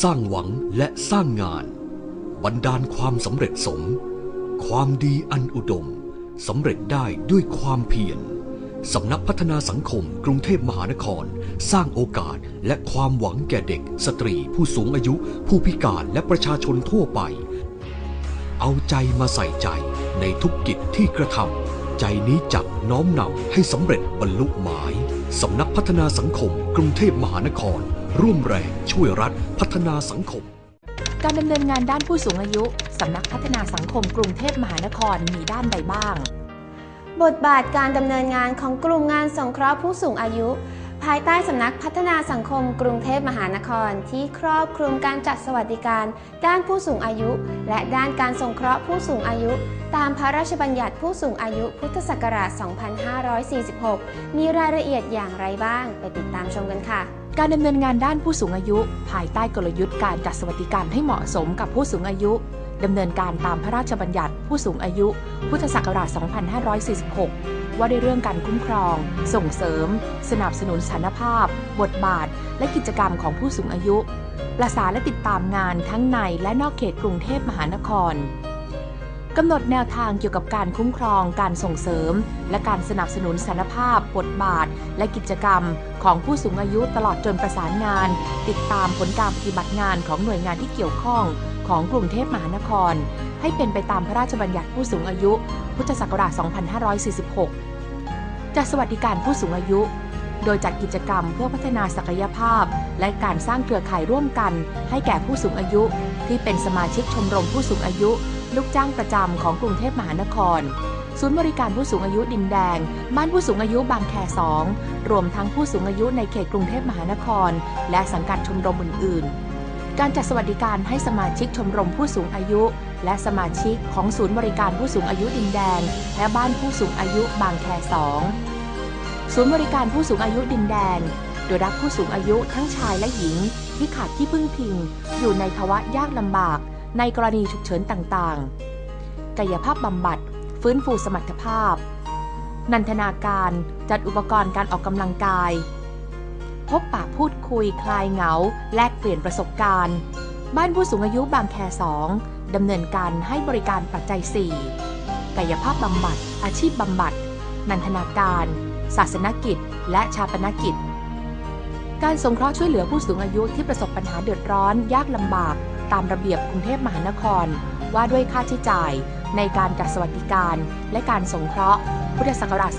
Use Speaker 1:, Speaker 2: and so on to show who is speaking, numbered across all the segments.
Speaker 1: สร้างหวังและสร้างงานบันดาลความสำเร็จสม ความดีอันอุดมสำเร็จได้ด้วยความเพียรสำนักพัฒนาสังคมกรุงเทพมหานคร สร้างโอกาสและความหวังแก่เด็ก สตรีผู้สูงอายุ ผู้พิการและประชาชนทั่วไป เอาใจมาใส่ใจในทุกกิจที่กระทำใจนี้จักน้อมนำให้สำเร็จบรรลุหมายสำนักพัฒนาสังคมกรุงเทพมหานคร ร่วมแรงช่วยรัฐพัฒนาสังคม
Speaker 2: การดำเนินงานด้านผู้สูงอายุสำนักพัฒนาสังคมกรุงเทพมหานครมีด้านใดบ้าง
Speaker 3: บทบาทการดำเนินงานของกลุ่มงานสงเคราะห์ผู้สูงอายุ ภายใต้สำนักพัฒนาสังคมกรุงเทพมหานคร ที่ครอบคลุมการจัดสวัสดิการ ด้านผู้สูงอายุ และด้านการสงเคราะห์ผู้สูงอายุ ตามพระราชบัญญัติผู้สูงอายุพุทธศักราช 2546 มีรายละเอียดอย่างไรบ้าง ไปติดตามชมกันค่ะ
Speaker 2: การดำเนินงานด้านผู้สูงอายุ ภายใต้กลยุทธ์การจัดสวัสดิการให้เหมาะสมกับผู้สูงอายุดำเนินการตามพระราชบัญญัติผู้สูงอายุ พุทธศักราช 2546 ว่าด้วยเรื่องการคุ้มครอง ส่งเสริม สนับสนุนสถานภาพ บทบาท และกิจกรรมของผู้สูงอายุ ประสานและติดตามงานทั้งในและนอกเขตกรุงเทพมหานคร กำหนดแนวทางเกี่ยวกับการคุ้มครอง การส่งเสริม และการสนับสนุนสานภาพ บทบาท และกิจกรรม ของผู้สูงอายุตลอดจนประสานงาน ติดตามผลการปฏิบัติงานของหน่วยงานที่เกี่ยวข้องของกรุงเทพมหานคร ให้เป็นไปตามพระราชบัญญัติผู้สูงอายุ พุทธศักราช 2546 จัดสวัสดิการผู้สูงอายุ โดยจัดกิจกรรมเพื่อพัฒนาศักยภาพ และการสร้างเครือข่ายร่วมกัน ให้แก่ผู้สูงอายุ ที่เป็นสมาชิกชมรมผู้สูงอายุ ลูกจ้างประจำของกรุงเทพมหานคร ศูนย์บริการผู้สูงอายุดินแดง บ้านผู้สูงอายุบางแคสองรวมทั้งผู้สูงอายุในเขตกรุงเทพมหานคร และสังกัดชมรมอื่น ๆ การจัดสวัสดิการให้สมาชิกชมรมผู้สูงอายุ และสมาชิกของศูนย์บริการผู้สูงอายุดินแดง และบ้านผู้สูงอายุบางแคสองศูนย์บริการผู้สูงอายุดินแดงโดยรับผู้สูงอายุทั้งชายและหญิงที่ขาดที่พึ่งพิง อยู่ในภาวะยากลำบาก ในกรณีฉุกเฉินต่างๆ กายภาพบำบัด ฟื้นฟูสมรรถภาพ นันทนาการ จัดอุปกรณ์การออกกำลังกาย พบปะพูดคุยคลายเหงา แลกเปลี่ยนประสบการณ์ บ้านผู้สูงอายุบางแคสองดำเนินการให้บริการปัจจัย 4 กายภาพบำบัด อาชีพบำบัด นันทนาการ ศาสนกิจ และชาปนกิจ การสงเคราะห์ช่วยเหลือผู้สูงอายุที่ประสบปัญหาเดือดร้อนยากลำบาก ตามระเบียบกรุงเทพมหานคร ว่าด้วยค่าใช้จ่ายในการจัดสวัสดิการ และการสงเคราะห์ พุทธศักราช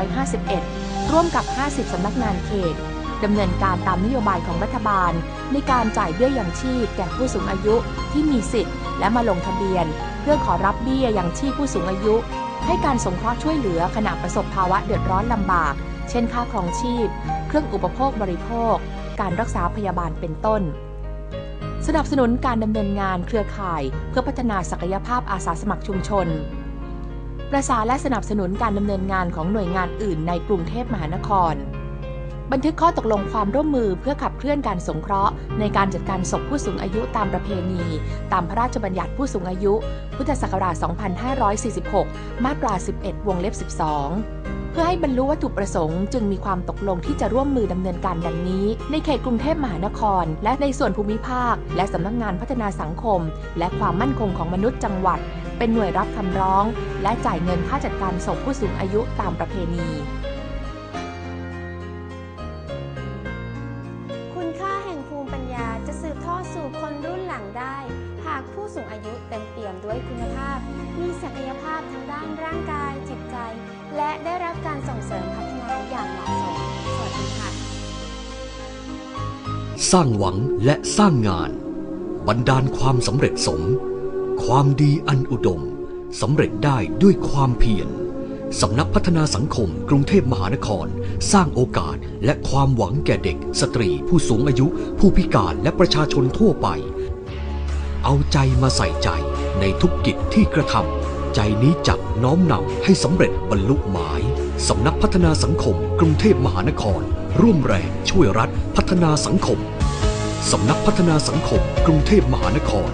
Speaker 2: 2551 ร่วมกับ 50 สำนักงานเขตดำเนินการตามนโยบายของรัฐบาล ในการจ่ายเบี้ยยังชีพแก่ผู้สูงอายุที่มีสิทธิ์ และมาลงทะเบียน เพื่อขอรับเบี้ยยังชีพผู้สูงอายุ ให้การสงเคราะห์ช่วยเหลือขณะประสบภาวะเดือดร้อนลำบาก เช่นค่าครองชีพ เครื่องอุปโภคบริโภค การรักษาพยาบาลเป็นต้น สนับสนุนการดำเนินงานเครือข่าย เพื่อพัฒนาศักยภาพอาสาสมัครชุมชน ประสานและสนับสนุนการดำเนินงานของหน่วยงานอื่นในกรุงเทพมหานคร บันทึกข้อตกลงความร่วมมือเพื่อขับเคลื่อนการสงเคราะห์ ในการจัดการศพผู้สูงอายุตามประเพณี ตามพระราชบัญญัติผู้สูงอายุ พุทธศักราช 2546 มาตรา 11 วงเล็บ 12เพื่อให้บรรลุวัตถุประสงค์จึงมีความตกลงที่จะร่วมมือดำเนินการดังนี้ ในเขตกรุงเทพมหานคร และในส่วนภูมิภาค และสำนักงานพัฒนาสังคม และความมั่นคงของมนุษย์จังหวัด เป็นหน่วยรับคำร้อง และจ่ายเงินค่าจัดการศพผู้สูงอายุตามประเพณี
Speaker 3: สูงอายุเต็มเปี่ยมด้วยคุณภาพ มีศักยภาพทั้งด้านร่างกาย จิตใจ และได้รับการส่งเสริมพัฒนาอย่างเหมาะสม สวัสดีค่ะ
Speaker 1: สร้างหวังและสร้างงานบันดาลความสำเร็จสม ความดีอันอุดมสำเร็จได้ด้วยความเพียรสำนักพัฒนาสังคมกรุงเทพมหานคร สร้างโอกาสและความหวังแก่เด็ก สตรี ผู้สูงอายุ ผู้พิการและประชาชนทั่วไป เอาใจมาใส่ใจในทุกกิจที่กระทำใจนี้จักน้อมนำให้สำเร็จบรรลุหมาย สำนักพัฒนาสังคม กรุงเทพมหานคร ร่วมแรงช่วยรัฐพัฒนาสังคม สำนักพัฒนาสังคม กรุงเทพมหานคร